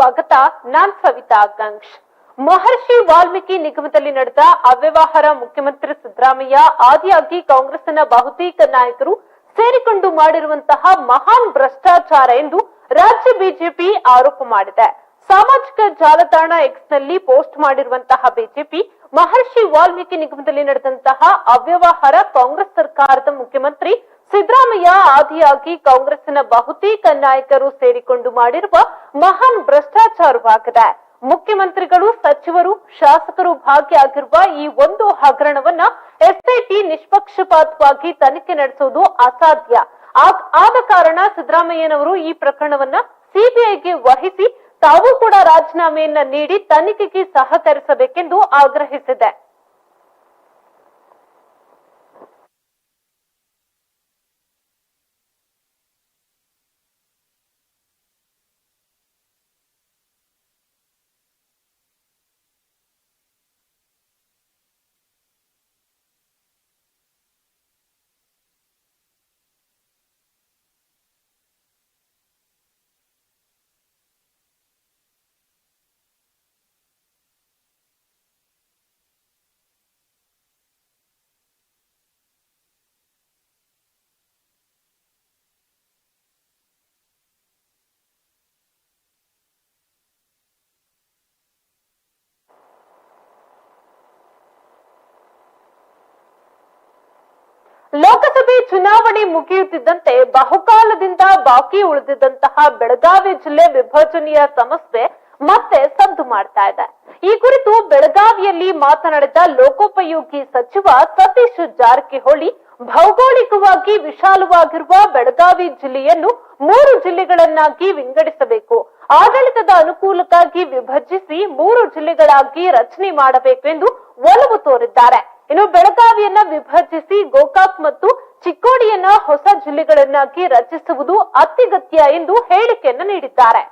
ಸ್ವಾಗತ, ನಾನ್ ಸವಿತಾ ಗಂಗ್ಶ್. ಮಹರ್ಷಿ ವಾಲ್ಮೀಕಿ ನಿಗಮದಲ್ಲಿ ನಡೆದ ಅವ್ಯವಹಾರ ಮುಖ್ಯಮಂತ್ರಿ ಸಿದ್ದರಾಮಯ್ಯ, ಆದಿಯಾಗಿ ಕಾಂಗ್ರೆಸ್ನ ಬಹುತೇಕ ನಾಯಕರು ಸೇರಿಕೊಂಡು ಮಾಡಿರುವಂತಹ ಮಹಾನ್ ಭ್ರಷ್ಟಾಚಾರ ಎಂದು ರಾಜ್ಯ ಬಿಜೆಪಿ ಆರೋಪ ಮಾಡಿದೆ. ಸಾಮಾಜಿಕ ಜಾಲತಾಣ ಎಕ್ಸ್ನಲ್ಲಿ ಪೋಸ್ಟ್ ಮಾಡಿರುವಂತಹ ಬಿಜೆಪಿ, ಮಹರ್ಷಿ ವಾಲ್ಮೀಕಿ ನಿಗಮದಲ್ಲಿ ನಡೆದಂತಹ ಅವ್ಯವಹಾರ ಕಾಂಗ್ರೆಸ್ ಸರ್ಕಾರದ ಮುಖ್ಯಮಂತ್ರಿ ಸಿದ್ದರಾಮಯ್ಯ ಆದಿಯಾಗಿ ಕಾಂಗ್ರೆಸ್ಸಿನ ಬಹುತೇಕ ನಾಯಕರು ಸೇರಿಕೊಂಡು ಮಾಡಿರುವ ಮಹಾನ್ ಭ್ರಷ್ಟಾಚಾರವಾಗಿದೆ ಮುಖ್ಯಮಂತ್ರಿಗಳು, ಸಚಿವರು, ಶಾಸಕರು ಭಾಗಿಯಾಗಿರುವ ಈ ಒಂದು ಹಗರಣವನ್ನ ಎಸ್ಐಟಿ ನಿಷ್ಪಕ್ಷಪಾತವಾಗಿ ತನಿಖೆ ನಡೆಸುವುದು ಅಸಾಧ್ಯ. ಆದ ಕಾರಣ ಸಿದ್ದರಾಮಯ್ಯನವರು ಈ ಪ್ರಕರಣವನ್ನ ಸಿಬಿಐಗೆ ವಹಿಸಿ ತಾವು ಕೂಡ ರಾಜೀನಾಮೆಯನ್ನ ನೀಡಿ ತನಿಖೆಗೆ ಸಹಕರಿಸಬೇಕೆಂದು ಆಗ್ರಹಿಸಿದೆ. ಲೋಕಸಭೆ ಚುನಾವಣೆ ಮುಗಿಯುತ್ತಿದ್ದಂತೆ ಬಹುಕಾಲದಿಂದ ಬಾಕಿ ಉಳಿದಿದ್ದಂತಹ ಬೆಳಗಾವಿ ಜಿಲ್ಲೆ ವಿಭಜನೆಯ ಸಮಸ್ಯೆ ಮತ್ತೆ ಸದ್ದು ಮಾಡ್ತಾ ಇದೆ. ಈ ಕುರಿತು ಬೆಳಗಾವಿಯಲ್ಲಿ ಮಾತನಾಡಿದ ಲೋಕೋಪಯೋಗಿ ಸಚಿವ ಸತೀಶ್ ಜಾರಕಿಹೊಳಿ, ಭೌಗೋಳಿಕವಾಗಿ ವಿಶಾಲವಾಗಿರುವ ಬೆಳಗಾವಿ ಜಿಲ್ಲೆಯನ್ನು ಮೂರು ಜಿಲ್ಲೆಗಳನ್ನಾಗಿ ವಿಂಗಡಿಸಬೇಕು. ಆಡಳಿತದ ಅನುಕೂಲಕ್ಕಾಗಿ ವಿಭಜಿಸಿ ಮೂರು ಜಿಲ್ಲೆಗಳಾಗಿ ರಚನೆ ಮಾಡಬೇಕು ಎಂದು ಒಲವು ತೋರಿದ್ದಾರೆ. ಇನ್ನು ಬೆಳಗಾವಿಯನ್ನ ವಿಭಜಿಸಿ ಗೋಕಾಕ್ ಮತ್ತು ಚಿಕ್ಕೋಡಿಯನ್ನ ಹೊಸ ಜಿಲ್ಲೆಗಳನ್ನಾಗಿ ರಚಿಸುವುದು ಅತ್ಯಗತ್ಯ ಎಂದು ಹೇಳಿಕೆಯನ್ನ ನೀಡಿದ್ದಾರೆ.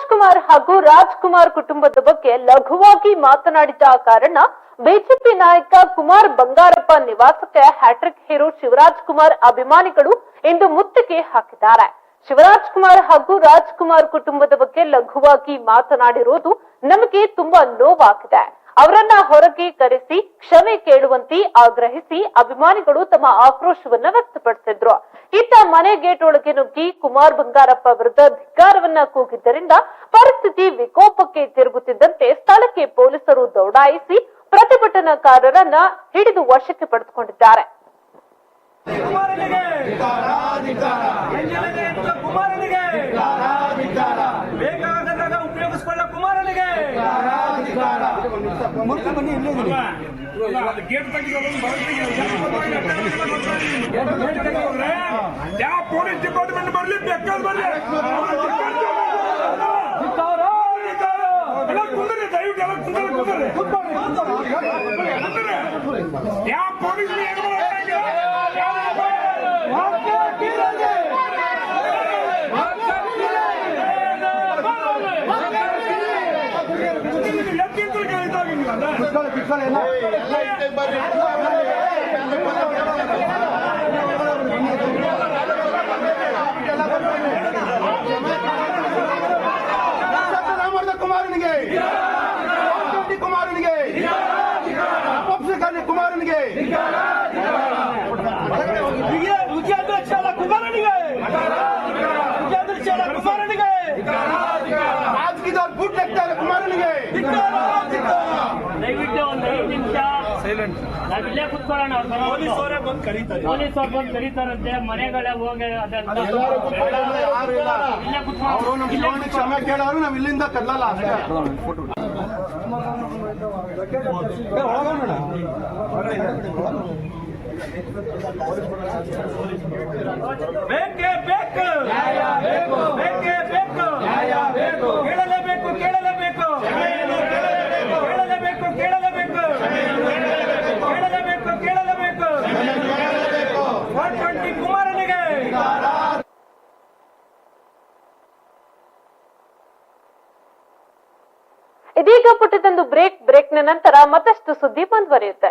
ಶಿವರಾಜ್ ಹಾಗೂ ರಾಜ್ಕುಮಾರ್ ಕುಟುಂಬದ ಬಗ್ಗೆ ಲಘುವಾಗಿ ಮಾತನಾಡಿದ ಕಾರಣ, ಬಿಜೆಪಿ ನಾಯಕ ಕುಮಾರ್ ಬಂಗಾರಪ್ಪ ನಿವಾಸಕ್ಕೆ ಹ್ಯಾಟ್ರಿಕ್ ಹೀರೋ ಶಿವರಾಜ್ ಕುಮಾರ್ ಅಭಿಮಾನಿಗಳು ಇಂದು ಮುತ್ತಿಗೆ ಹಾಕಿದ್ದಾರೆ. ಶಿವರಾಜ್ ಕುಮಾರ್ ಹಾಗೂ ರಾಜ್ಕುಮಾರ್ ಕುಟುಂಬದ ಬಗ್ಗೆ ಲಘುವಾಗಿ ಮಾತನಾಡಿರುವುದು ನಮಗೆ ತುಂಬಾ ನೋವಾಗಿದೆ. ಅವರನ್ನ ಹೊರಗೆ ಕರೆಸಿ ಕ್ಷಮೆ ಕೇಳುವಂತೆ ಆಗ್ರಹಿಸಿ ಅಭಿಮಾನಿಗಳು ತಮ್ಮ ಆಕ್ರೋಶವನ್ನ ವ್ಯಕ್ತಪಡಿಸಿದ್ರು. ಇತ್ತ ಮನೆ ಗೇಟ್ ಒಳಗೆ ನುಗ್ಗಿ ಕುಮಾರ್ ಬಂಗಾರಪ್ಪ ವಿರುದ್ಧ ಧಿಕ್ಕಾರವನ್ನ ಕೂಗಿದ್ದರಿಂದ ಪರಿಸ್ಥಿತಿ ವಿಕೋಪಕ್ಕೆ ತಿರುಗುತ್ತಿದ್ದಂತೆ ಸ್ಥಳಕ್ಕೆ ಪೊಲೀಸರು ದೌಡಾಯಿಸಿ ಪ್ರತಿಭಟನಾಕಾರರನ್ನ ಹಿಡಿದು ವಶಕ್ಕೆ ಪಡೆದುಕೊಂಡಿದ್ದಾರೆ. ಕುಮಾರನಿಗೆ ಯಾವ ಪೊಲೀಸ್ ಡಿಪಾರ್ಟ್ಮೆಂಟ್ ಬರ್ಲಿ ಬೇಕಾದ್ ಬರ್ಲಿ ಎಲ್ಲ ಕುಂದ್ರಿ ದಯವಿಟ್ಟು ಎಲ್ಲ ಕುಂದ್ರಿ ಕುಂದ್ರಿ ಯಾವ ಪೊಲೀಸ್ ಕುಮಾರನಿಗೆ ರೆಡ್ಡಿ ಕುಮಾರನಿಗೆ ಪಕ್ಷಕಾರಿ ಕುಮಾರನಿಗೆ ವಿಜಯಾಧ್ಯಕ್ಷರ ಕುಮಾರನಿಗೆ ವಿಜಯಾಧ್ಯಕ್ಷರ ಕುಮಾರನಿಗೆ ರಾಜಕೀಯದವ್ರು ಬೂಟ್ ಹಾಕ್ತಾರೆ ಕುಮಾರನಿಗೆ ದಯವಿಟ್ಟು ಒಂದು ಐದು ನಿಮಿಷ ಕುತ್ಕೊಳ್ಳೋಣ ಅವ್ರು ಬರೋವರೆಗೂ. ಪೊಲೀಸರೇ ಬಂದು ಕರೀತಾರೆ. ಪೊಲೀಸ್ ಅವ್ರು ಬಂದು ಕರೀತಾರಂತೆ ಮನೆಗಳೇ ಹೋಗಿ ಅದೆಲ್ಲ. ಯಾರು ಇಲ್ಲ. ಇಲ್ಲೇ ಕುತ್ಕೊಳ್ಳೋ ಅವರು ನಮ್ಮ ಶಿವಣ್ಣ ಕ್ಷಮೆ ಕೇಳೋರು ನಾವು ಇಲ್ಲಿಂದ ಕದಲಲ್ಲ ಅಷ್ಟೇ ಬೇಕೇ ಬೇಕು. ಬೇಕೇ. ಬೇಕು ಇದೀಗ ಪುಟ್ಟದೊಂದು ಬ್ರೇಕ್ನ ನಂತರ ಮತ್ತಷ್ಟು ಸುದ್ದಿ ಮುಂದುವರಿಯುತ್ತೆ.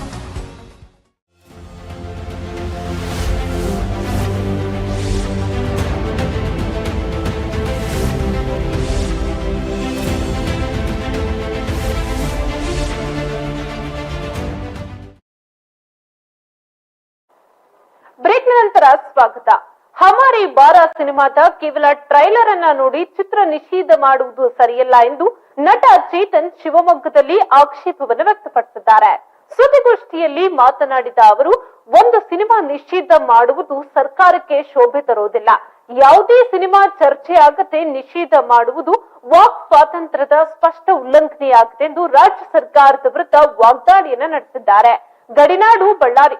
ಬ್ರೇಕ್ ಸ್ವಾಗತ. ಹಮಾರಿ ಬಾರ ಸಿನಿಮಾದ ಕೇವಲ ಟ್ರೈಲರ್ ಅನ್ನ ನೋಡಿ ಚಿತ್ರ ನಿಷೇಧ ಮಾಡುವುದು ಸರಿಯಲ್ಲ ಎಂದು ನಟ ಚೇತನ್ ಶಿವಮೊಗ್ಗದಲ್ಲಿ ಆಕ್ಷೇಪವನ್ನು ವ್ಯಕ್ತಪಡಿಸಿದ್ದಾರೆ. ಸುದ್ದಿಗೋಷ್ಠಿಯಲ್ಲಿ ಮಾತನಾಡಿದ ಅವರು, ಒಂದು ಸಿನಿಮಾ ನಿಷೇಧ ಮಾಡುವುದು ಸರ್ಕಾರಕ್ಕೆ ಶೋಭೆ ತರುವುದಿಲ್ಲ ಯಾವುದೇ ಸಿನಿಮಾ ಚರ್ಚೆ ಆಗದೆ ನಿಷೇಧ ಮಾಡುವುದು ವಾಕ್ ಸ್ವಾತಂತ್ರ್ಯದ ಸ್ಪಷ್ಟ ಉಲ್ಲಂಘನೆಯಾಗಿದೆ ಎಂದು ರಾಜ್ಯ ಸರ್ಕಾರದ ವಿರುದ್ಧ ವಾಗ್ದಾಳಿಯನ್ನ ನಡೆಸಿದ್ದಾರೆ. ಗಡಿನಾಡು ಬಳ್ಳಾರಿ.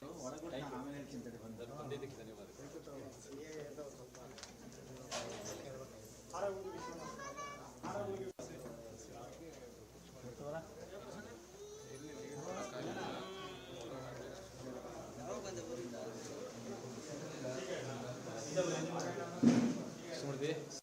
Sobre ti.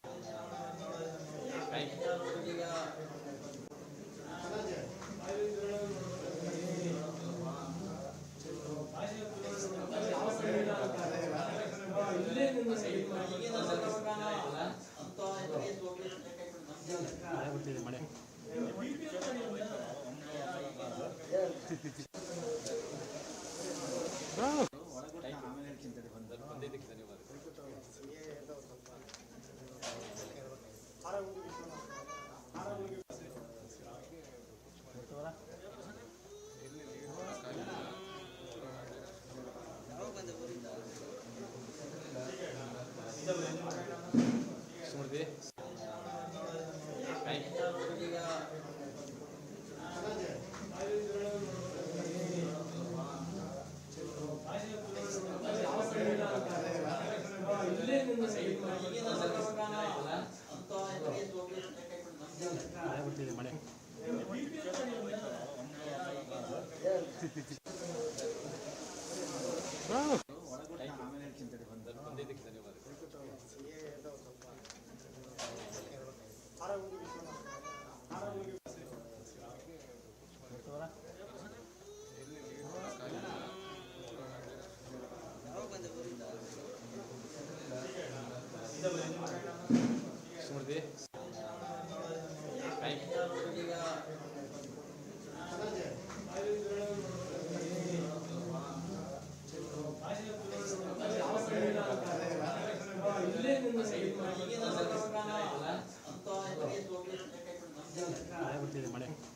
ಬಳ್ಳಾರಿಯಲ್ಲಿ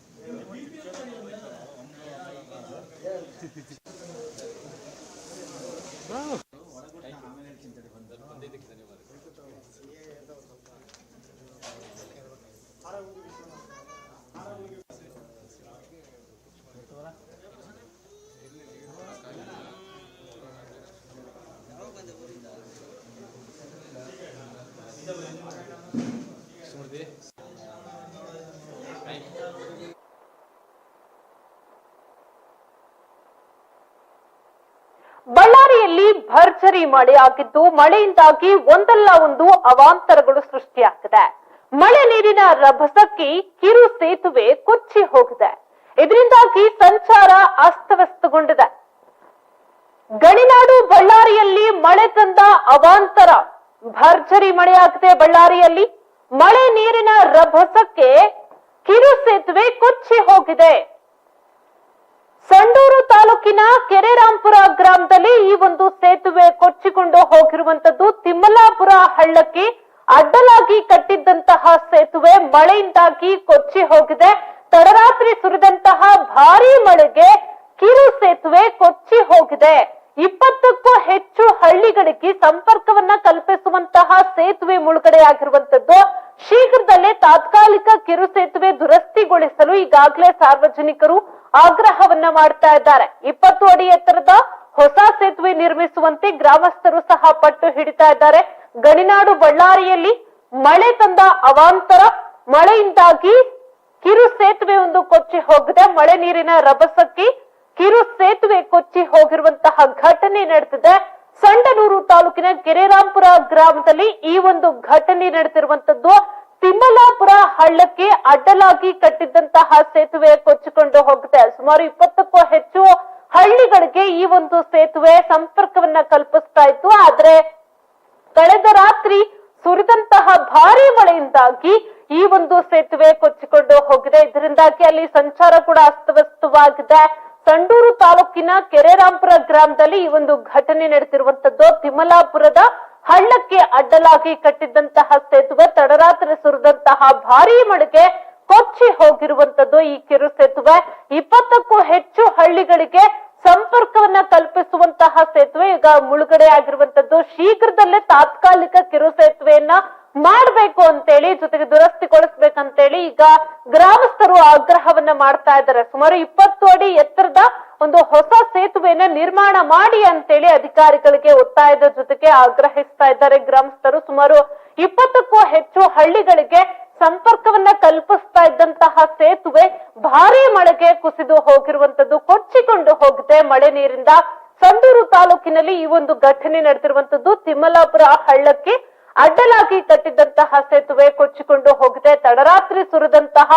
ಭರ್ಜರಿ ಮಳೆಯಾಗಿದ್ದು ಮಳೆಯಿಂದಾಗಿ ಒಂದಲ್ಲ ಒಂದು ಅವಾಂತರಗಳು ಸೃಷ್ಟಿಯಾಗಿದೆ ಮಳೆ ನೀರಿನ ರಭಸಕ್ಕೆ ಕಿರು ಸೇತುವೆ ಕೊಚ್ಚಿ ಹೋಗಿದೆ. ಇದರಿಂದಾಗಿ ಸಂಚಾರ ಅಸ್ತವ್ಯಸ್ತಗೊಂಡಿದೆ. ಗಣಿನಾಡು ಬಳ್ಳಾರಿಯಲ್ಲಿ ಮಳೆ ತಂದ ಅವಾಂತರ ಭರ್ಜರಿ ಮಳೆಯಾಗಿದೆ ಬಳ್ಳಾರಿಯಲ್ಲಿ. ಮಳೆ ನೀರಿನ ರಭಸಕ್ಕೆ ಕಿರು ಸೇತುವೆ ಕೊಚ್ಚಿ ಹೋಗಿದೆ. ಸಂಡೂರು ತಾಲೂಕಿನ ಕೆರೆರಾಂಪುರ ಗ್ರಾಮದಲ್ಲಿ ಈ ಒಂದು ಸೇತುವೆ ಕೊಚ್ಚಿಕೊಂಡು ಹೋಗಿರುವಂತದ್ದು ತಿಮ್ಮಲಾಪುರ ಹಳ್ಳಕ್ಕೆ ಅಡ್ಡಲಾಗಿ ಕಟ್ಟಿದ್ದಂತಹ ಸೇತುವೆ ಮಳೆಯಿಂದಾಗಿ ಕೊಚ್ಚಿ ಹೋಗಿದೆ. ತಡರಾತ್ರಿ ಸುರಿದಂತಹ ಭಾರಿ ಮಳೆಗೆ ಕಿರು ಸೇತುವೆ ಕೊಚ್ಚಿ ಹೋಗಿದೆ. ಇಪ್ಪತ್ತಕ್ಕೂ ಹೆಚ್ಚು ಹಳ್ಳಿಗಳಿಗೆ ಸಂಪರ್ಕವನ್ನ ಕಲ್ಪಿಸುವಂತಹ ಸೇತುವೆ ಮುಳುಗಡೆಯಾಗಿರುವಂತದ್ದು ಶೀಘ್ರದಲ್ಲೇ ತಾತ್ಕಾಲಿಕ ಕಿರು ಸೇತುವೆ ದುರಸ್ತಿಗೊಳಿಸಲು ಈಗಾಗಲೇ ಸಾರ್ವಜನಿಕರು ಆಗ್ರಹವನ್ನ ಮಾಡ್ತಾ ಇದ್ದಾರೆ. ಇಪ್ಪತ್ತು ಅಡಿ ಎತ್ತರದ ಹೊಸ ಸೇತುವೆ ನಿರ್ಮಿಸುವಂತೆ ಗ್ರಾಮಸ್ಥರು ಸಹ ಪಟ್ಟು ಹಿಡಿತಾ ಇದ್ದಾರೆ. ಗಣಿನಾಡು ಬಳ್ಳಾರಿಯಲ್ಲಿ ಮಳೆ ತಂದ ಅವಾಂತರ, ಮಳೆಯಿಂದಾಗಿ ಕಿರು ಸೇತುವೆ ಒಂದು ಕೊಚ್ಚಿ ಹೋಗಿದೆ. ಮಳೆ ನೀರಿನ ರಭಸಕ್ಕೆ ಕಿರು ಸೇತುವೆ ಕೊಚ್ಚಿ ಹೋಗಿರುವಂತಹ ಘಟನೆ ನಡೆದಿದೆ. ಸಂಡನೂರು ತಾಲೂಕಿನ ಕೆರೆರಾಂಪುರ ಗ್ರಾಮದಲ್ಲಿ ಈ ಒಂದು ಘಟನೆ ನಡೆದಿರುವಂತದ್ದು. ತಿಮ್ಮಲಾಪುರ ಹಳ್ಳಕ್ಕೆ ಅಡ್ಡಲಾಗಿ ಕಟ್ಟಿದ್ದಂತಹ ಸೇತುವೆ ಕೊಚ್ಚಿಕೊಂಡು ಹೋಗುತ್ತೆ ಸುಮಾರು ಇಪ್ಪತ್ತಕ್ಕೂ ಹೆಚ್ಚು ಹಳ್ಳಿಗಳಿಗೆ ಈ ಒಂದು ಸೇತುವೆ ಸಂಪರ್ಕವನ್ನ ಕಲ್ಪಿಸ್ತಾ ಇತ್ತು. ಆದ್ರೆ ಕಳೆದ ರಾತ್ರಿ ಸುರಿದಂತಹ ಭಾರಿ ಮಳೆಯಿಂದಾಗಿ ಈ ಒಂದು ಸೇತುವೆ ಕೊಚ್ಚಿಕೊಂಡು ಹೋಗಿದೆ. ಇದರಿಂದಾಗಿ ಅಲ್ಲಿ ಸಂಚಾರ ಕೂಡ ಅಸ್ತವ್ಯಸ್ತವಾಗಿದೆ. ಸಂಡೂರು ತಾಲೂಕಿನ ಕೆರೆರಾಂಪುರ ಗ್ರಾಮದಲ್ಲಿ ಈ ಒಂದು ಘಟನೆ ನಡೆದಿರುವಂತದ್ದು. ತಿಮ್ಮಲಾಪುರದ ಹಳ್ಳಕ್ಕೆ ಅಡ್ಡಲಾಗಿ ಕಟ್ಟಿದ್ದಂತಹ ಸೇತುವೆ ತಡರಾತ್ರಿ ಸುರಿದಂತಹ ಭಾರೀ ಮಳೆಗೆ ಕೊಚ್ಚಿ ಹೋಗಿರುವಂತದ್ದು ಈ ಕಿರು ಸೇತುವೆ. ಇಪ್ಪತ್ತಕ್ಕೂ ಹೆಚ್ಚು ಹಳ್ಳಿಗಳಿಗೆ ಸಂಪರ್ಕವನ್ನ ಕಲ್ಪಿಸುವಂತಹ ಸೇತುವೆ. ಈಗ ಮುಳುಗಡೆ ಆಗಿರುವಂತದ್ದು ಶೀಘ್ರದಲ್ಲೇ ತಾತ್ಕಾಲಿಕ ಕಿರು ಸೇತುವೆಯನ್ನ ಮಾಡ್ಬೇಕು ಅಂತೇಳಿ, ಜೊತೆಗೆ ದುರಸ್ತಿಗೊಳಿಸ್ಬೇಕಂತೇಳಿ ಈಗ ಗ್ರಾಮಸ್ಥರು ಆಗ್ರಹವನ್ನ ಮಾಡ್ತಾ ಇದ್ದಾರೆ. ಸುಮಾರು ಇಪ್ಪತ್ತು ಅಡಿ ಎತ್ತರದ ಒಂದು ಹೊಸ ಸೇತುವೆಯನ್ನ ನಿರ್ಮಾಣ ಮಾಡಿ ಅಂತೇಳಿ ಅಧಿಕಾರಿಗಳಿಗೆ ಒತ್ತಾಯದ ಜೊತೆಗೆ ಆಗ್ರಹಿಸ್ತಾ ಇದ್ದಾರೆ ಗ್ರಾಮಸ್ಥರು. ಸುಮಾರು ಇಪ್ಪತ್ತಕ್ಕೂ ಹೆಚ್ಚು ಹಳ್ಳಿಗಳಿಗೆ ಸಂಪರ್ಕವನ್ನ ಕಲ್ಪಿಸ್ತಾ ಇದ್ದಂತಹ ಸೇತುವೆ ಭಾರಿ ಮಳೆಗೆ ಕುಸಿದು ಹೋಗಿರುವಂತದ್ದು, ಕೊಚ್ಚಿಕೊಂಡು ಹೋಗಿದೆ. ಮಳೆ ನೀರಿಂದ ಸಂಡೂರು ತಾಲೂಕಿನಲ್ಲಿ ಈ ಒಂದು ಘಟನೆ ನಡೆದಿರುವಂತದ್ದು ತಿಮ್ಮಲಾಪುರ ಹಳ್ಳಕ್ಕೆ ಅಡ್ಡಲಾಗಿ ಕಟ್ಟಿದ್ದಂತಹ ಸೇತುವೆ ಕೊಚ್ಚಿಕೊಂಡು ಹೋಗಿದೆ. ತಡರಾತ್ರಿ ಸುರಿದಂತಹ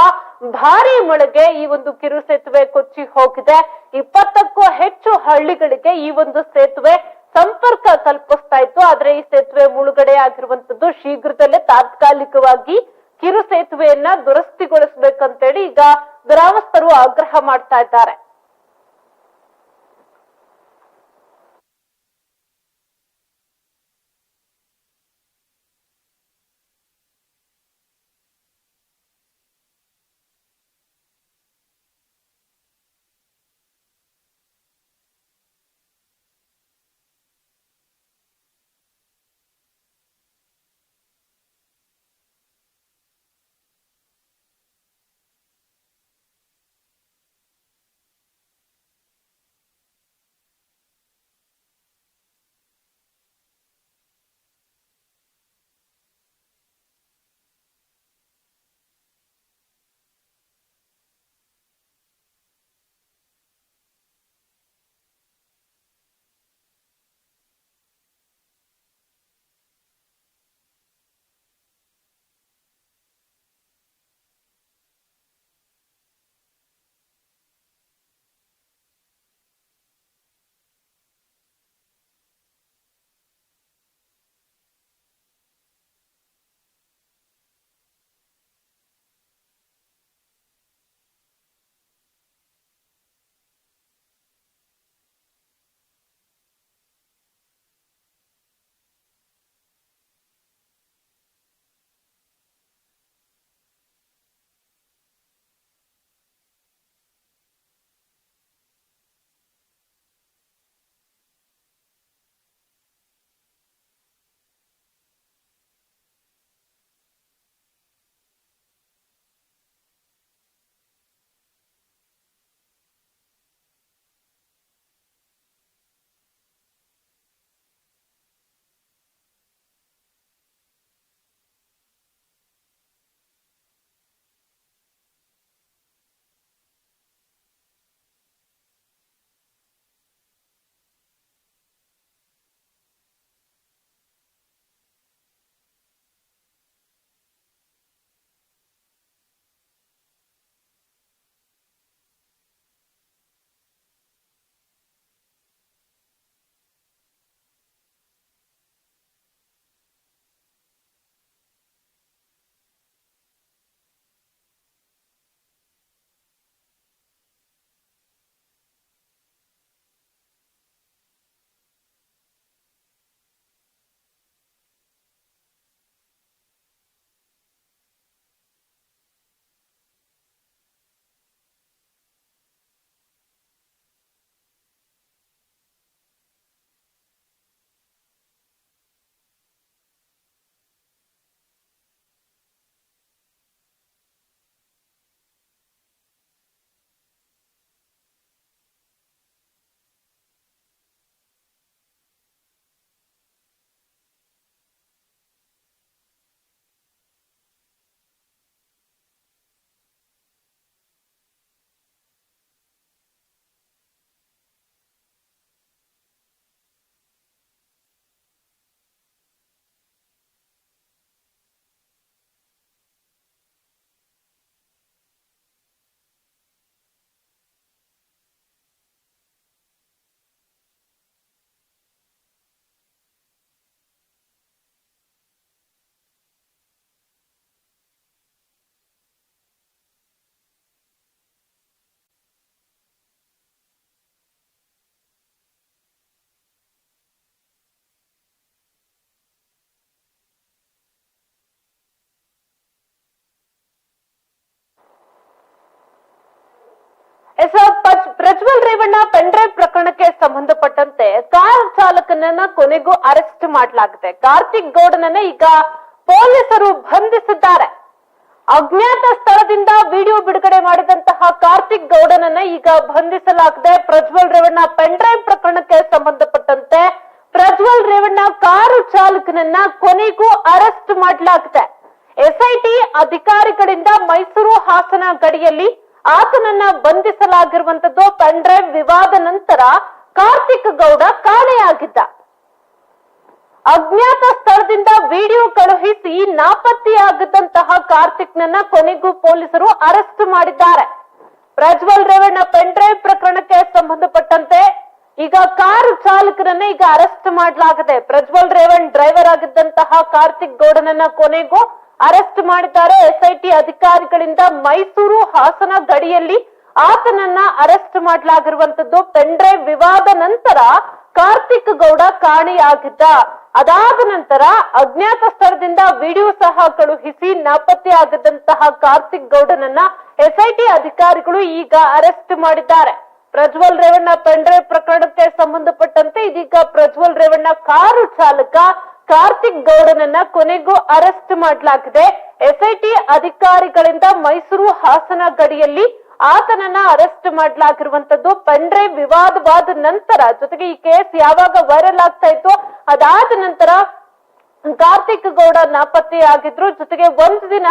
ಭಾರಿ ಮಳೆಗೆ ಈ ಒಂದು ಕಿರು ಸೇತುವೆ ಕೊಚ್ಚಿ ಹೋಗಿದೆ. ಇಪ್ಪತ್ತಕ್ಕೂ ಹೆಚ್ಚು ಹಳ್ಳಿಗಳಿಗೆ ಈ ಒಂದು ಸೇತುವೆ ಸಂಪರ್ಕ ಕಲ್ಪಿಸ್ತಾ ಇತ್ತು. ಆದ್ರೆ ಈ ಸೇತುವೆ ಮುಳುಗಡೆ ಆಗಿರುವಂತದ್ದು ಶೀಘ್ರದಲ್ಲೇ ತಾತ್ಕಾಲಿಕವಾಗಿ ಕಿರು ಸೇತುವೆಯನ್ನ ದುರಸ್ತಿಗೊಳಿಸ್ಬೇಕಂತೇಳಿ ಈಗ ಗ್ರಾಮಸ್ಥರು ಆಗ್ರಹ ಮಾಡ್ತಾ ಇದ್ದಾರೆ. ಪೆನ್ಡ್ರೈವ್ ಪ್ರಕರಣಕ್ಕೆ ಸಂಬಂಧಪಟ್ಟಂತೆ ಕಾರ್ ಚಾಲಕನನ್ನ ಕೊನೆಗೂ ಅರೆಸ್ಟ್ ಮಾಡಲಾಗಿದೆ. ಕಾರ್ತಿಕ್ ಗೌಡನನ್ನ ಈಗ ಪೊಲೀಸರು ಬಂಧಿಸಿದ್ದಾರೆ. ಅಜ್ಞಾತ ಸ್ಥಳದಿಂದ ವಿಡಿಯೋ ಬಿಡುಗಡೆ ಮಾಡಿದಂತಹ ಕಾರ್ತಿಕ್ ಗೌಡನನ್ನ ಈಗ ಬಂಧಿಸಲಾಗಿದೆ. ಪ್ರಜ್ವಲ್ ರೇವಣ್ಣ ಪೆನ್ಡ್ರೈವ್ ಪ್ರಕರಣಕ್ಕೆ ಸಂಬಂಧಪಟ್ಟಂತೆ ಪ್ರಜ್ವಲ್ ರೇವಣ್ಣ ಕಾರು ಚಾಲಕನನ್ನ ಕೊನೆಗೂ ಅರೆಸ್ಟ್ ಮಾಡಲಾಗಿದೆ. ಎಸ್ಐಟಿ ಅಧಿಕಾರಿಗಳಿಂದ ಮೈಸೂರು ಹಾಸನ ಗಡಿಯಲ್ಲಿ ಆತನನ್ನ ಬಂಧಿಸಲಾಗಿರುವಂತದ್ದು ಪೆನ್ಡ್ರೈವ್ ವಿವಾದ ನಂತರ ಕಾರ್ತಿಕ್ ಗೌಡ ಕಾಣೆಯಾಗಿದ್ದ. ಅಜ್ಞಾತ ಸ್ಥಳದಿಂದ ವಿಡಿಯೋ ಕಳುಹಿಸಿ ನಾಪತ್ತೆಯಾಗದಂತಹ ಕಾರ್ತಿಕ್ನನ್ನ ಕೊನೆಗೂ ಪೊಲೀಸರು ಅರೆಸ್ಟ್ ಮಾಡಿದ್ದಾರೆ. ಪ್ರಜ್ವಲ್ ರೇವಣ್ಣ ಪೆನ್ಡ್ರೈವ್ ಪ್ರಕರಣಕ್ಕೆ ಸಂಬಂಧಪಟ್ಟಂತೆ ಈಗ ಕಾರು ಚಾಲಕರನ್ನ ಈಗ ಅರೆಸ್ಟ್ ಮಾಡಲಾಗಿದೆ ಪ್ರಜ್ವಲ್ ರೇವಣ್ ಡ್ರೈವರ್ ಆಗಿದ್ದಂತಹ ಕಾರ್ತಿಕ್ ಗೌಡನನ್ನ ಕೊನೆಗೂ ಅರೆಸ್ಟ್ ಮಾಡಿದ್ದಾರೆ ಎಸ್ಐಟಿ ಅಧಿಕಾರಿಗಳಿಂದ ಮೈಸೂರು ಹಾಸನ ಗಡಿಯಲ್ಲಿ ಆತನನ್ನ ಅರೆಸ್ಟ್ ಮಾಡಲಾಗಿರುವಂತದ್ದು ಪೆಂಡ್ರೈವ್ ವಿವಾದ ನಂತರ ಕಾರ್ತಿಕ್ ಗೌಡ ಕಾಣೆಯಾಗಿದ್ದ. ಅದಾದ ನಂತರ ಅಜ್ಞಾತ ಸ್ಥಳದಿಂದ ವಿಡಿಯೋ ಸಹ ಕಳುಹಿಸಿ ನಾಪತ್ತೆಯಾಗದಂತಹ ಕಾರ್ತಿಕ್ ಗೌಡನನ್ನ ಎಸ್ಐಟಿ ಅಧಿಕಾರಿಗಳು ಈಗ ಅರೆಸ್ಟ್ ಮಾಡಿದ್ದಾರೆ. ಪ್ರಜ್ವಲ್ ರೇವಣ್ಣ ಪೆಂಡ್ರೈವ್ ಪ್ರಕರಣಕ್ಕೆ ಸಂಬಂಧಪಟ್ಟಂತೆ ಇದೀಗ ಪ್ರಜ್ವಲ್ ರೇವಣ್ಣ ಕಾರು ಚಾಲಕ ಕಾರ್ತಿಕ್ ಗೌಡನನ್ನ ಕೊನೆಗೂ ಅರೆಸ್ಟ್ ಮಾಡಲಾಗಿದೆ. ಎಸ್ಐಟಿ ಅಧಿಕಾರಿಗಳಿಂದ ಮೈಸೂರು ಹಾಸನ ಗಡಿಯಲ್ಲಿ ಆತನನ್ನ ಅರೆಸ್ಟ್ ಮಾಡಲಾಗಿರುವಂತದ್ದು ಪಂಡ್ರೆ ವಿವಾದವಾದ ನಂತರ. ಜೊತೆಗೆ ಈ ಕೇಸ್ ಯಾವಾಗ ವೈರಲ್ ಆಗ್ತಾ ಇತ್ತು, ಅದಾದ ನಂತರ ಕಾರ್ತಿಕ್ ಗೌಡ ನಾಪತ್ತೆಯಾಗಿದ್ರು. ಜೊತೆಗೆ ಒಂದು ದಿನ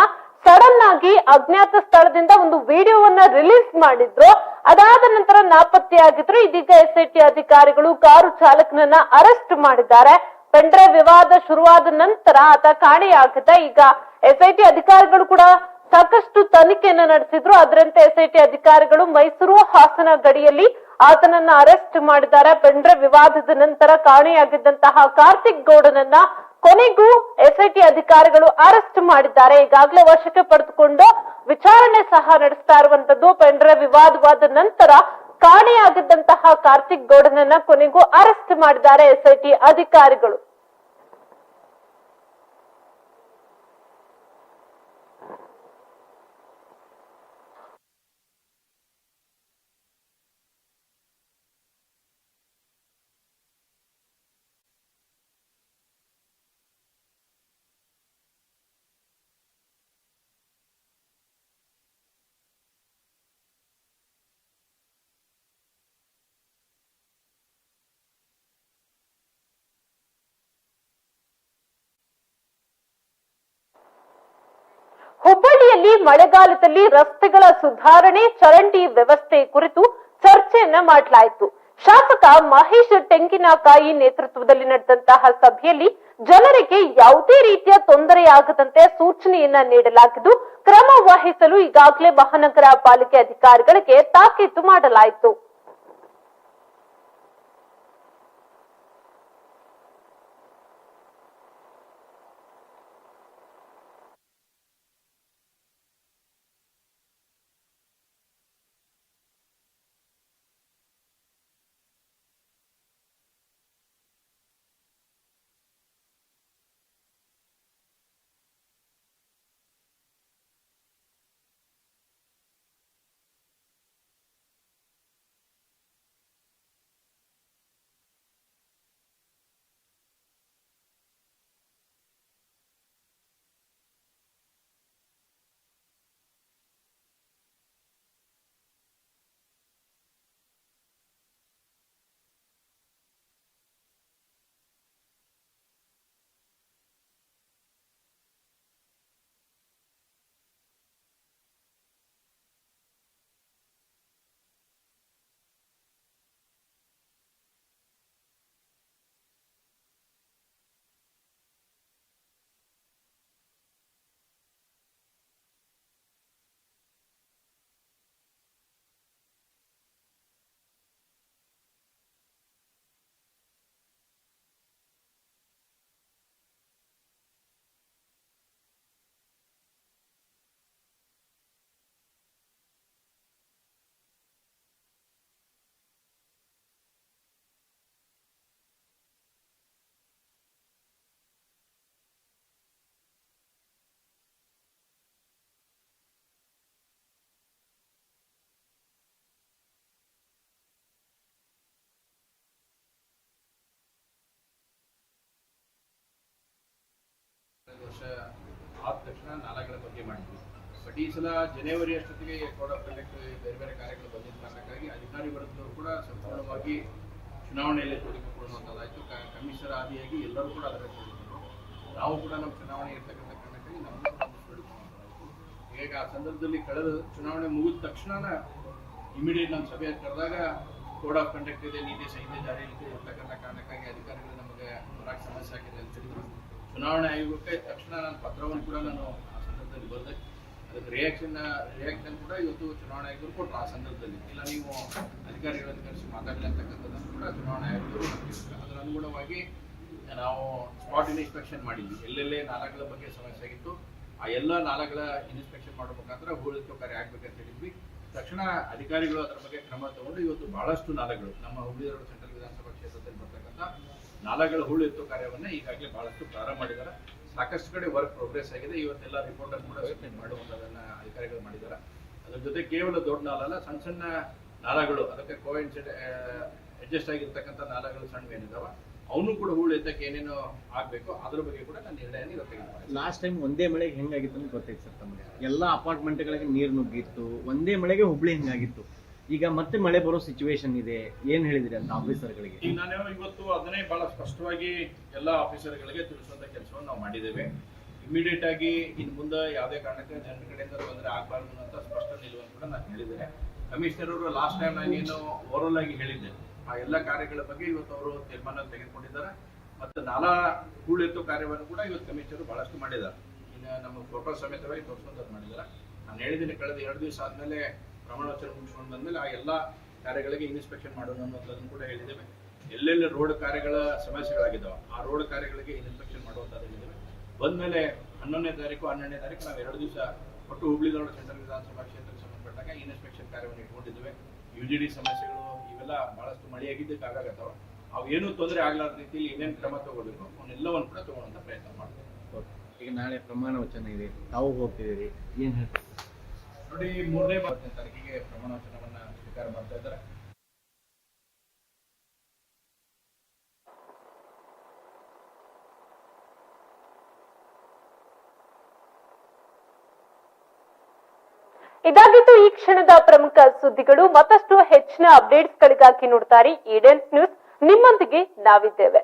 ಸಡನ್ ಆಗಿ ಅಜ್ಞಾತ ಸ್ಥಳದಿಂದ ಒಂದು ವಿಡಿಯೋವನ್ನ ರಿಲೀಸ್ ಮಾಡಿದ್ರು. ಅದಾದ ನಂತರ ನಾಪತ್ತೆಯಾಗಿದ್ರು. ಇದೀಗ ಎಸ್ಐಟಿ ಅಧಿಕಾರಿಗಳು ಕಾರು ಚಾಲಕನನ್ನ ಅರೆಸ್ಟ್ ಮಾಡಿದ್ದಾರೆ. ಪೆಂಡ್ರೈವ್ ವಿವಾದ ಶುರುವಾದ ನಂತರ ಆತ ಕಾಣೆಯಾಗಿದ್ದ ಈಗ ಎಸ್ಐಟಿ ಅಧಿಕಾರಿಗಳು ಕೂಡ ಸಾಕಷ್ಟು ತನಿಖೆಯನ್ನ ನಡೆಸಿದ್ರು. ಅದರಂತೆ ಎಸ್ಐಟಿ ಅಧಿಕಾರಿಗಳು ಮೈಸೂರು ಹಾಸನ ಗಡಿಯಲ್ಲಿ ಆತನನ್ನ ಅರೆಸ್ಟ್ ಮಾಡಿದ್ದಾರೆ. ಪೆಂಡ್ರೆ ವಿವಾದದ ನಂತರ ಕಾಣೆಯಾಗಿದ್ದಂತಹ ಕಾರ್ತಿಕ್ ಗೌಡನನ್ನ ಕೊನೆಗೂ ಎಸ್ಐಟಿ ಅಧಿಕಾರಿಗಳು ಅರೆಸ್ಟ್ ಮಾಡಿದ್ದಾರೆ. ಈಗಾಗಲೇ ವಶಕ್ಕೆ ಪಡೆದುಕೊಂಡು ವಿಚಾರಣೆ ಸಹ ನಡೆಸ್ತಾ ಇರುವಂತದ್ದು. ಪೆಂಡ್ರೆ ವಿವಾದವಾದ ನಂತರ ಕಾಣೆಯಾಗಿದ್ದಂತಹ ಕಾರ್ತಿಕ್ ಗೌಡನನ್ನ ಕೊನೆಗೂ ಅರೆಸ್ಟ್ ಮಾಡಿದ್ದಾರೆ ಎಸ್ಐಟಿ ಅಧಿಕಾರಿಗಳು. ಹುಬ್ಬಳ್ಳಿಯಲ್ಲಿ ಮಳೆಗಾಲದಲ್ಲಿ ರಸ್ತೆಗಳ ಸುಧಾರಣೆ, ಚರಂಡಿ ವ್ಯವಸ್ಥೆ ಕುರಿತು ಚರ್ಚೆಯನ್ನ ಮಾಡಲಾಯಿತು. ಶಾಸಕ ಮಹೇಶ್ ಟೆಂಕಿನಕಾಯಿ ನೇತೃತ್ವದಲ್ಲಿ ನಡೆದಂತಹ ಸಭೆಯಲ್ಲಿ ಜನರಿಗೆ ಯಾವುದೇ ರೀತಿಯ ತೊಂದರೆಯಾಗದಂತೆ ಸೂಚನೆಯನ್ನ ನೀಡಲಾಗಿದ್ದು, ಕ್ರಮ ವಹಿಸಲು ಈಗಾಗಲೇ ಮಹಾನಗರ ಪಾಲಿಕೆ ಅಧಿಕಾರಿಗಳಿಗೆ ತಾಕೀತು ಮಾಡಲಾಯಿತು. ಈ ಸಲ ಜನವರಿ ಅಷ್ಟೊತ್ತಿಗೆ ಕೋಡ್ ಆಫ್ ಕಂಡಕ್ಟ್ ಬೇರೆ ಬೇರೆ ಕಾರ್ಯಗಳು ಬಂದಿದ್ದ ಕಾರಣಕ್ಕಾಗಿ ಅಧಿಕಾರಿ ವರ್ಗದವರು ಕೂಡ ಸಂಪೂರ್ಣವಾಗಿ ಚುನಾವಣೆಯಲ್ಲಿ ತೊಡಗಿಕೊಳ್ಳುವಂಥದ್ದಾಯಿತು. ಕಮಿಷನರ್ ಆದಿಯಾಗಿ ಎಲ್ಲರೂ ಕೂಡ ಅದರ ನಾವು ಕೂಡ ನಮ್ಮ ಚುನಾವಣೆ ಇರ್ತಕ್ಕಂಥ ಕಾರಣಕ್ಕಾಗಿ ತೊಡಗಿಕೊಳ್ಳುವಂಥದ್ದಾಯಿತು ಈಗ ಆ ಸಂದರ್ಭದಲ್ಲಿ ಕಳೆದ ಚುನಾವಣೆ ಮುಗಿದ ತಕ್ಷಣ ಇಮಿಡಿಯೇಟ್ ನಮ್ಮ ಸಭೆ ಕರೆದಾಗ ಕೋಡ್ ಆಫ್ ಕಂಡಕ್ಟ್ ಇದೆ, ನೀತಿ ಸಂಹಿತೆ ಜಾರಿಯಲ್ಲಿ ಇರ್ತಕ್ಕಂಥ ಕಾರಣಕ್ಕಾಗಿ ಅಧಿಕಾರಿಗಳು ನಮಗೆ ಸಮಸ್ಯೆ ಆಗಿದೆ ಅಂತ ಹೇಳಿದ್ರು. ಚುನಾವಣೆ ಆಯೋಗಕ್ಕೆ ತಕ್ಷಣ ನಾನು ಪತ್ರವನ್ನು ಕೂಡ ನಾನು ಆ ಸಂದರ್ಭದಲ್ಲಿ ಬರೆದೆ. ರಿಯಾಕ್ಷನ್ ರಿಯಾಕ್ಷನ್ ಕೂಡ ಇವತ್ತು ಚುನಾವಣಾ ಆಯೋಗರು ಕೊಟ್ಟರು ಆ ಸಂದರ್ಭದಲ್ಲಿ. ಇಲ್ಲ, ನೀವು ಅಧಿಕಾರಿಗಳನ್ನು ಕರೆಸಿ ಮಾತಾಡಲಿ ಅಂತಕ್ಕಂಥದ್ದನ್ನು ಕೂಡ ಚುನಾವಣಾ ಆಯೋಗರು ಅದರ ಅನುಗುಣವಾಗಿ ನಾವು ಸ್ಪಾಟ್ ಇನ್ಸ್ಪೆಕ್ಷನ್ ಮಾಡಿದ್ವಿ. ಎಲ್ಲೆಲ್ಲೇ ನಾಲಗಳ ಬಗ್ಗೆ ಸಮಸ್ಯೆ ಆಗಿತ್ತು, ಆ ಎಲ್ಲ ನಾಲಗಳ ಇನ್ಸ್ಪೆಕ್ಷನ್ ಮಾಡಬೇಕಾದ್ರೆ ಹೂಳಿಕೆ ಕಾರ್ಯ ಆಗ್ಬೇಕಂತ ಹೇಳಿದ್ವಿ. ತಕ್ಷಣ ಅಧಿಕಾರಿಗಳು ಅದರ ಬಗ್ಗೆ ಕ್ರಮ ತಗೊಂಡು ಇವತ್ತು ಬಹಳಷ್ಟು ನಾಲಗಳು ನಮ್ಮ ಹುಬ್ಬಳ್ಳಿ ಸೆಂಟ್ರಲ್ ವಿಧಾನಸಭಾ ಕ್ಷೇತ್ರದಲ್ಲಿ ಬರ್ತಕ್ಕಂಥ ನಾಲಗಳ ಹೂಳು ಎತ್ತೋ ಕಾರ್ಯವನ್ನು ಈಗಾಗಲೇ ಬಹಳಷ್ಟು ಪ್ರಾರಂಭ ಮಾಡಿದ್ದಾರೆ. ಸಾಕಷ್ಟು ಕಡೆ ವರ್ಕ್ ಪ್ರೋಗ್ರೆಸ್ ಆಗಿದೆ. ಇವತ್ತೆಲ್ಲ ರಿಪೋರ್ಟ್ ಕೂಡ ಸಬ್ಮಿಟ್ ಮಾಡುವಂಥದ್ದನ್ನ ಅಧಿಕಾರಿಗಳು ಮಾಡಿದ್ದಾರೆ. ಅದ್ರ ಜೊತೆ ಕೇವಲ ದೊಡ್ಡ ನಾಲಲ್ಲ ಸಣ್ಣ ಸಣ್ಣ ನಾಲಗಳು, ಅದಕ್ಕೆ ಕೋಇನ್ಸಿಡ್ ಅಡ್ಜಸ್ಟ್ ಆಗಿರ್ತಕ್ಕಂಥ ನಾಲಗಳು ಸಣ್ಣ ಏನಿದಾವ ಅವನು ಕೂಡ ಹೂಳು ಎತ್ತಕ್ಕೆ ಏನೇನು ಆಗ್ಬೇಕು, ಅದ್ರ ಬಗ್ಗೆ ಕೂಡ ನಾನು ನಿರ್ಣಯ ಇವತ್ತು. ಲಾಸ್ಟ್ ಟೈಮ್ ಒಂದೇ ಮಳೆಗೆ ಹೆಂಗಾಗಿತ್ತು ಅಂತ ಗೊತ್ತೈತೆ ಸರ್ ತಮಗೆ. ಎಲ್ಲ ಅಪಾರ್ಟ್ಮೆಂಟ್ಗಳಿಗೆ ನೀರು ನುಗ್ಗಿತ್ತು, ಒಂದೇ ಮಳೆಗೆ ಹುಬ್ಳಿ ಹೆಂಗಾಗಿತ್ತು. ಈಗ ಮತ್ತೆ ಮಳೆ ಬರೋ ಸಿಚುವೇಶನ್ ಇದೆ. ಏನ್ ಹೇಳಿದ್ರಿ ಅಂತ ಆಫೀಸರ್ಗಳಿಗೆ ಈಗ ನಾನು ಇವತ್ತು ಅದನ್ನೇ ಬಹಳ ಸ್ಪಷ್ಟವಾಗಿ ಎಲ್ಲ ಆಫೀಸರ್ಗಳಿಗೆ ತಿಳಿಸುವಂತ ಕೆಲಸವನ್ನು ನಾವು ಮಾಡಿದ್ದೇವೆ. ಇಮಿಡಿಯೇಟ್ ಆಗಿ ಇನ್ ಮುಂದೆ ಯಾವುದೇ ಕಾರಣಕ್ಕೆ ಜನರ ಕಡೆಯಿಂದ ತೊಂದರೆ ಆಗಬಾರ್ದು ಅಂತ ಸ್ಪಷ್ಟ ನಿಲುವನ್ನು ಕೂಡ ನಾನು ಹೇಳಿದ್ದೇನೆ. ಕಮಿಷನರ್ ಅವರು ಲಾಸ್ಟ್ ಟೈಮ್ ನಾನೇನು ಓರಲ್ ಆಗಿ ಹೇಳಿದ್ದೆ. ಆ ಎಲ್ಲ ಕಾರ್ಯಗಳ ಬಗ್ಗೆ ಇವತ್ತು ಅವರು ತೀರ್ಮಾನ ತೆಗೆದುಕೊಂಡಿದ್ದಾರೆ. ಮತ್ತು ನಾಲಾ ಹೂಳೆತ್ತು ಕಾರ್ಯವನ್ನು ಕೂಡ ಇವತ್ತು ಕಮಿಷನರ್ ಬಹಳಷ್ಟು ಮಾಡಿದ್ದಾರೆ. ಇನ್ನು ನಮ್ಮ ಫೋಟೋ ಸಮೇತವಾಗಿ ತೋರಿಸುವಂಥದ್ದು ಮಾಡಿದ್ದಾರೆ. ನಾನು ಹೇಳಿದ್ದೀನಿ, ಕಳೆದ ಎರಡು ದಿವಸ ಆದ್ಮೇಲೆ ಪ್ರಮಾಣ ವಚನ ಮುಗಿಸ್ಕೊಂಡು ಬಂದ್ಮೇಲೆ ಆ ಎಲ್ಲ ಕಾರ್ಯಗಳಿಗೆ ಇನ್ಸ್ಪೆಕ್ಷನ್ ಮಾಡೋಣ ಅನ್ನೋದನ್ನು ಕೂಡ ಹೇಳಿದ್ದೇವೆ. ಎಲ್ಲೆಲ್ಲಿ ರೋಡ್ ಕಾರ್ಯಗಳ ಸಮಸ್ಯೆಗಳಾಗಿದ್ದಾವೆ, ಆ ರೋಡ್ ಕಾರ್ಯಗಳಿಗೆ ಇನ್ಸ್ಪೆಕ್ಷನ್ ಮಾಡುವಂಥದ್ದು ಹೇಳಿದ್ದೇವೆ. ಬಂದ್ಮೇಲೆ ಹನ್ನೊಂದನೇ ತಾರೀಕು, ಹನ್ನೆರಡನೇ ತಾರೀಕು ನಾವು ಎರಡು ದಿವಸ ಒಟ್ಟು ಹುಬ್ಳಿ ಧಾರವಾಡ ಸೆಂಟ್ರಲ್ ವಿಧಾನಸಭಾ ಕ್ಷೇತ್ರಕ್ಕೆ ಸಂಬಂಧಪಟ್ಟಾಗ ಇನ್ಸ್ಪೆಕ್ಷನ್ ಕಾರ್ಯವನ್ನು ಇಟ್ಕೊಂಡಿದ್ದೇವೆ. ಯು ಜಿ ಡಿ ಸಮಸ್ಯೆಗಳು ಇವೆಲ್ಲ ಬಹಳಷ್ಟು ಮಳೆಯಾಗಿದ್ದಕ್ಕೆ ಆಗಾಗತ್ತವ ಅವು ಏನೂ ತೊಂದರೆ ಆಗಲಾರ್ದ ರೀತಿಯಲ್ಲಿ ಏನೇನು ಕ್ರಮ ತಗೋಬೇಕು ಅವನ್ನೆಲ್ಲವನ್ನು ಕೂಡ ಅಂತ ಪ್ರಯತ್ನ ಮಾಡ್ತೇವೆ. ಈಗ ನಾಳೆ ಪ್ರಮಾಣ ವಚನ ಇದೆ, ತಾವು ಹೋಗ್ತಿದ್ದೀರಿ, ಏನು ಹೇಳ್ತೀರಿ? ಮೂರನೇ ಇದಾಗಿತ್ತು ಈ ಕ್ಷಣದ ಪ್ರಮುಖ ಸುದ್ದಿಗಳು. ಮತ್ತಷ್ಟು ಹೆಚ್ಚಿನ ಅಪ್ಡೇಟ್ಸ್ಗಳಿಗಾಗಿ ನೋಡ್ತಾರೆ ಈಡೆನ್ಸ್ ನ್ಯೂಸ್. ನಿಮ್ಮೊಂದಿಗೆ ನಾವಿದ್ದೇವೆ.